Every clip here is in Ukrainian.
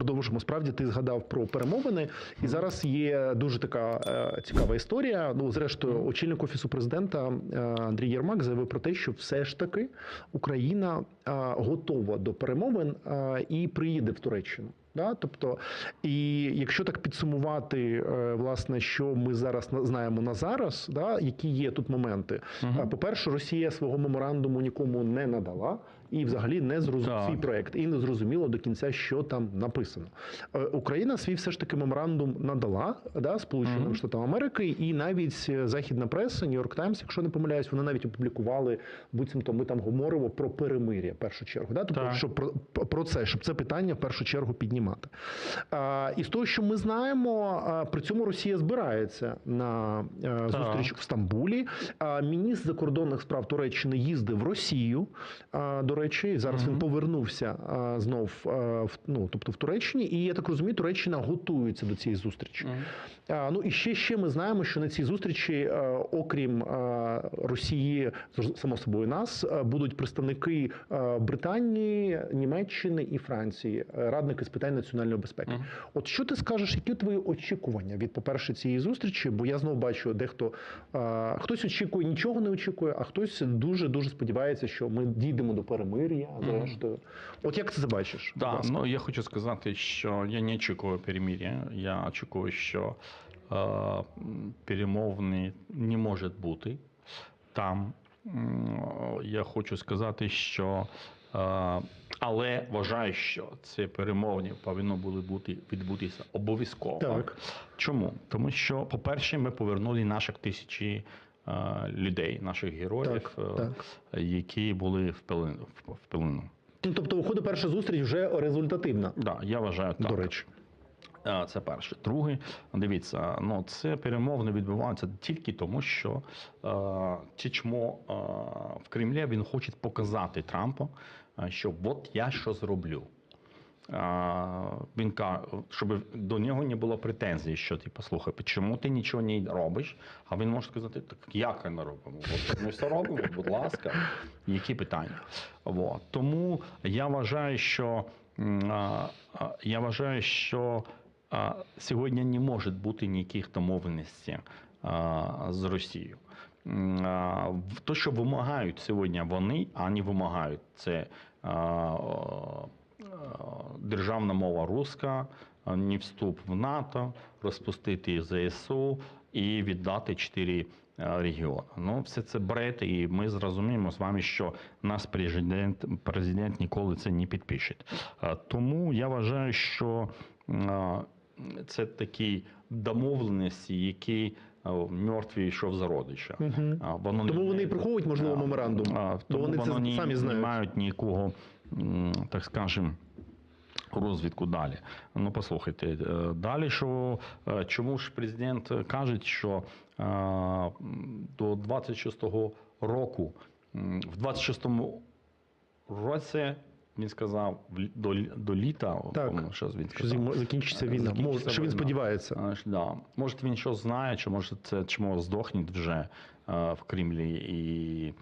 продовжимо. Справді ти згадав про перемовини, і зараз є дуже така е, цікава історія. Ну, зрештою, очільник офісу президента е, Андрій Єрмак заявив про те, що все ж таки Україна е, готова до перемовин е, і приїде в Туреччину. Да? Тобто, і якщо так підсумувати, е, власне, що ми зараз знаємо на зараз, да, які є тут моменти. Мгм. А, По-перше, Росія свого меморандуму нікому не надала і взагалі не зрозуміла Так. свій проект, і не зрозуміло до кінця, що там написано. Е, Україна свій все ж таки меморандум надала да, Сполученим Мгм. Штатам Америки, і навіть е, західна преса, Нью-Йорк Таймс, якщо не помиляюсь, вони навіть опублікували, буцімто ми там говоримо про перемир'я в першу чергу. Да? Тобто, щоб про, про це, щоб це питання в першу чергу піднімати. А, і з того, що ми знаємо, а, при цьому Росія збирається на е, зустріч в Стамбулі. А, міністр закордонних справ Туреччини їздив в Росію. а, До речі, зараз він повернувся а, знов а, в ну, тобто в Туреччині. І я так розумію, Туреччина готується до цієї зустрічі. Мгм. А, Ну і ще ще ми знаємо, що на цій зустрічі, е, окрім Росії, само собою нас, будуть представники Британії, Німеччини і Франції, е, радники з питань національної безпеки. Мгм. От що ти скажеш, які твої очікування від, по-перше, цієї зустрічі? Бо я знову бачу, дехто хтось очікує, нічого не очікує, а хтось дуже дуже сподівається, що ми дійдемо до перемир'я. Зрештою, от як ти це бачиш? Да, ну я хочу сказати, що я не очікую перемир'я. Я очікую, що е, м, не може бути там. Я хочу сказати, що е, але вважаю, що це перемовини повинно були бути відбутися обов'язково. Так. Чому? Тому що, по-перше, ми повернули наших тисячі людей, наших героїв, Так, е, так. які були в пелену. В пелену. Ну, тобто, виходить, перша зустріч вже результативна. Да, я вважаю так. До речі. Е, Це перше. Друге, дивіться, ну це перемовини відбуваються тільки тому, що е, Чечмо е, в Кремлі він хоче показати Трампу, е, що от я що зроблю. Він каже, щоб до нього не було претензій, що типу, слухай, чому ти нічого не робиш? А він може сказати, так як не робимо? От ми все робимо, будь ласка, які питання? От. Тому я вважаю, що я вважаю, що сьогодні не може бути ніяких домовленостей з Росією. То, що вимагають сьогодні вони, а вони вимагають це державна мова руська, а, не вступ в НАТО, розпустити ЗСУ і віддати чотири е, регіони. Ну, все це бред, і ми зрозуміємо з вами, що наш президент, президент ніколи це не підпише. Е, Тому я вважаю, що е, це такі домовленості, які е, мертві йшов зародича. Мгм. А, Воно Тому не- вони і приховують, можливо, меморандум. а, Бо Тому вони це воно не, самі не мають ніякого, так скажемо, розвідку далі. Ну, послухайте, е, далі, що е, чому ж президент каже, що е, до 26-го року, в 26-му році він сказав до, до літа, Так. що він Що сказав. зім- закінчиться війна. Закінчиться Може, що він сподівається. Да. Може він щось знає, чи може це чому здохне вже е, в Кремлі і е,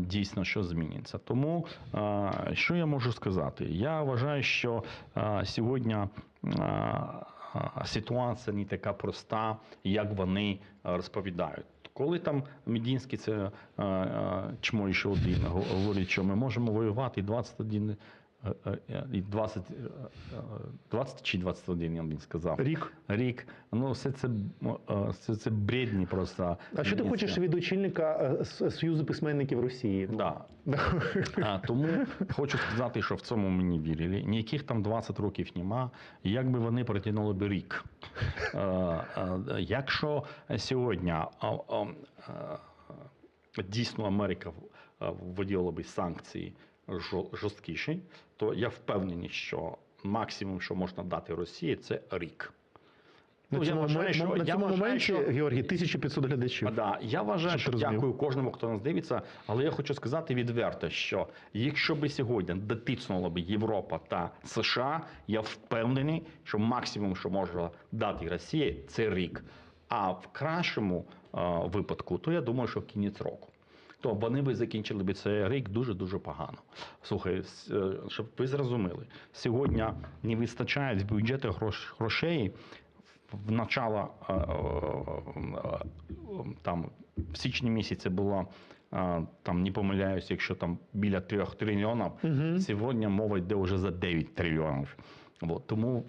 дійсно що зміниться. Тому е, що я можу сказати? Я вважаю, що е, сьогодні е, е, ситуація не така проста, як вони е, розповідають. Коли там Мідінський це е, е, чмо ще один, говорить, що ми можемо воювати 21 е, е, е, і 20, е, е, 20 чи 21, я б він сказав Рік. рік. Ну, все це, е, все це бредні просто. А що ти хочеш від очільника е, Союзу письменників Росії? Да. А, тому хочу сказати, що в цьому мені вірили. Ніяких там 20 років нема. Як би вони протягнули би рік. Е, е, Якщо сьогодні а, а, е, дійсно Америка е, вводила би санкції жо- жорсткіші, то я впевнений, що максимум, що можна дати Росії, це рік. На Ну, я вважаю, що- на я цьому вважаю, моменті, що- Георгій, 1500 глядачів. Да, я вважаю, що розумів. дякую кожному, хто нас дивиться, але я хочу сказати відверто, що якщо би сьогодні дотиснула би Європа та США, я впевнений, що максимум, що може дати Росія, це рік. А в кращому е, випадку, то я думаю, що кінець року. То вони би закінчили би цей рік дуже дуже погано. Слухай, е, щоб ви зрозуміли, сьогодні не вистачає з бюджету грошей в начало е, е, там в січні місяці було. Там не помиляюсь, якщо там біля 3 трильйонів, Мгм. сьогодні мова йде вже за 9 трильйонів. От, тому в-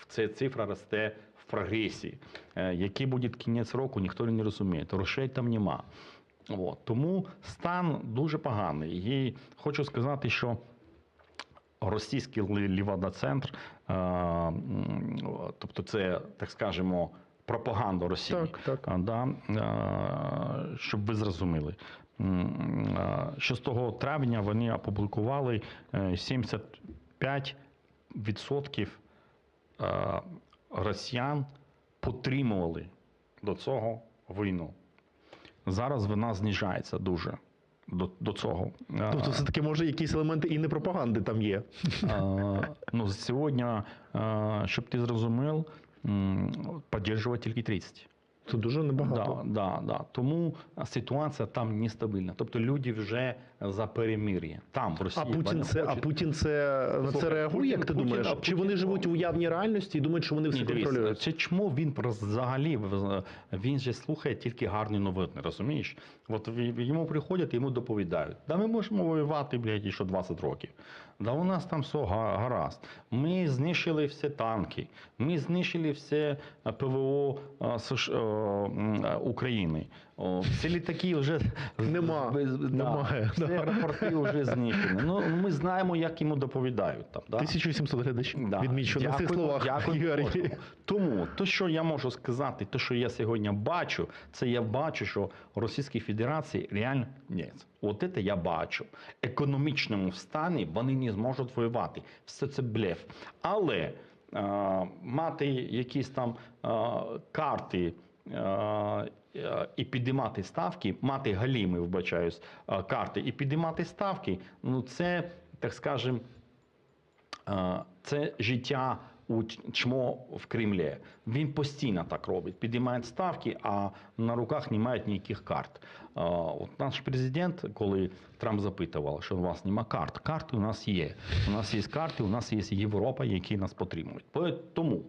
в- ця цифра росте в прогресії. Який буде кінець року, ніхто не розуміє. Грошей там нема. От, тому стан дуже поганий. І хочу сказати, що російський лі- Лівада-центр, е, тобто це, так скажемо, пропаганда Росії. Так, так. Да, е, щоб ви зрозуміли. Е, 6 травня вони опублікували е, 75% е, росіян підтримували до цього війну. Зараз вона знижається дуже до, до цього. Е, Тобто, все таки може якісь елементи і не пропаганди там є. А, ну, сьогодні, щоб ти зрозумів, поддержувати підтримує тільки 30. Це дуже небагато. Да, да, да. Тому ситуація там нестабільна. Тобто люди вже за перемир'я. Там в А Путін це, а Путін це на це реагує, Путін- як ти Путін- думаєш? а Чи Путін- вони живуть у уявній реальності і думають, що вони все Ні, дивись, контролюють? це чому він просто взагалі він же слухає тільки гарні новини, розумієш? От в- йому приходять, йому доповідають. Да ми можемо воювати, блядь, ще 20 років. Да у нас там все га- гаразд. Ми знищили всі танки, ми знищили все е, ПВО е, США, України. Всі літаки вже Нема, без- да, немає, Всі да. аеропорти вже знищені. Ну ми знаємо, як йому доповідають там. Да? 1700 глядачів. Да. Відмічу на цих словах. Дякую Тому то, що я можу сказати, то, що я сьогодні бачу, це я бачу, що Російській Федерації реально ні. От це я бачу. В економічному стані вони не зможуть воювати. Все це блеф. Але е, мати якісь там е, карти. Е, е, І підіймати ставки, мати галіми, вбачаюсь, е, карти і підіймати ставки. Ну це, так скажем, Е, це життя у чмо в Кремлі. Він постійно так робить. Підіймає ставки, а на руках немає ніяких карт. От наш президент, коли Трамп запитував, що у вас нема карт, карти у нас є. У нас є карти, у нас є Європа, які нас підтримують. Тому,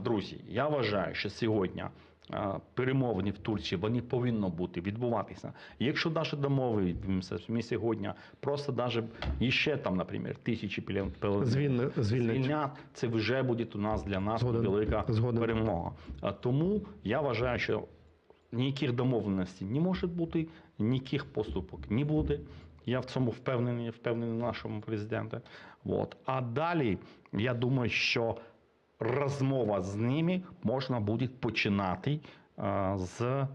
друзі, я вважаю, що сьогодні. Е, Перемовини в Турції вони повинні бути відбуватися. Якщо навіть домовимося, ми сьогодні просто навіть іще там, наприклад, тисячі звільнять. це вже буде у нас для нас Згоден. велика Згоден. перемога. А тому я вважаю, що ніяких домовленостей не може бути, ніяких поступок не буде. Я в цьому впевнений, впевнений нашому президенті. От. А далі я думаю, що розмова з ними можна буде починати е, з е,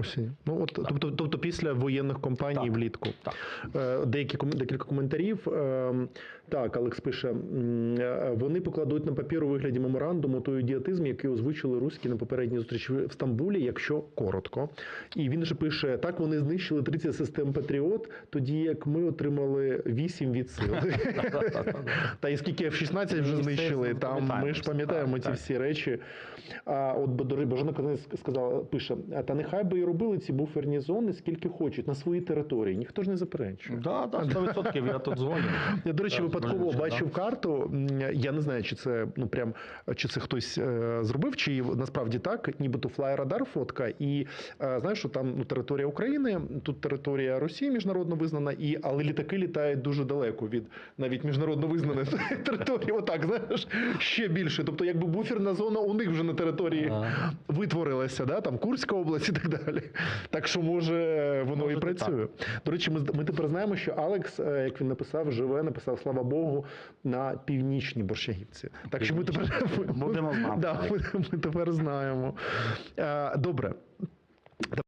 Осінь. Ну от тобто, тобто після воєнних компаній Так. влітку. Так. Е, Деякі декілька коментарів. Ем, Так, Алекс пише: е, вони покладуть на папір у вигляді меморандуму той ідіотизм, який озвучили руські на попередній зустрічі в Стамбулі, якщо коротко. І він же пише: так вони знищили 30 систем Патріот, тоді як ми отримали 8 від сил. Та і скільки F-16 вже знищили, там ми ж пам'ятаємо ці всі речі. А от Бо- Божена Казанець сказала, пише: та нехай би робили ці буферні зони скільки хочуть на своїй території. Ніхто ж не заперечує. Да, да, 100% я тут згоден. Я, до речі, Так, випадково бачив карту. Я не знаю, чи це ну прям чи це хтось е, зробив, чи насправді так, нібито флай-радар фотка. І е, знаєш, що там ну, територія України, тут територія Росії міжнародно визнана, і але літаки літають дуже далеко від навіть міжнародно визнаної території. Отак, знаєш, ще більше. Тобто, якби буферна зона у них вже на території Ага. витворилася, да, там Курська область і так далі. Так що, може, воно Може, і працює. До речі, ми, ми тепер знаємо, що Алекс, е, як він написав, живе, написав, слава Богу, на північній Борщагівці. Так що ми тепер Будемо знати. Да, ми, ми тепер знаємо. Е, Добре.